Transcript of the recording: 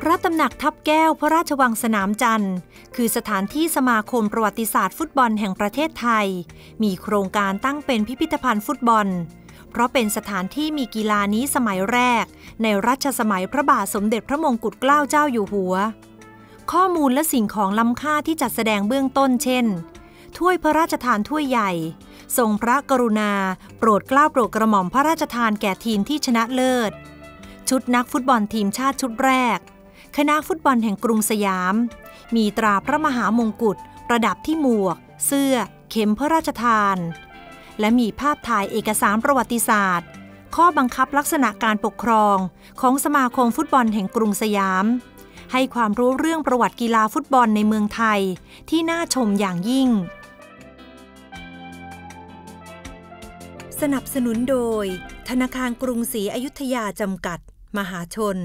พระตำหนักทับแก้วพระราชวังสนามจันทร์ คือสถานที่สมาคมประวัติศาสตร์ฟุตบอลแห่งประเทศไทย มีโครงการตั้งเป็นพิพิธภัณฑ์ฟุตบอล เพราะเป็นสถานที่มีกีฬานี้สมัยแรก ในรัชสมัยพระบาทสมเด็จพระมงกุฎเกล้าเจ้าอยู่หัว ข้อมูลและสิ่งของล้ำค่าที่จัดแสดงเบื้องต้นเช่น ถ้วยพระราชทานถ้วยใหญ่ ทรงพระกรุณา โปรดเกล้าโปรดกระหม่อมพระราชทานแก่ทีมที่ชนะเลิศ ชุดนักฟุตบอลทีมชาติชุดแรก คณะฟุตบอลแห่งกรุงสยาม มีตราพระมหามงกุฎประดับที่หมวก เสื้อ เข็มพระราชทาน และมีภาพถ่ายเอกสารประวัติศาสตร์ ข้อบังคับลักษณะการปกครองของสมาคมฟุตบอลแห่งกรุงสยาม ให้ความรู้เรื่องประวัติกีฬาฟุตบอลในเมืองไทย ที่น่าชมอย่างยิ่ง นับสนุนโดย ธนาคารกรุงศรีอยุธยาจำกัด มหาชน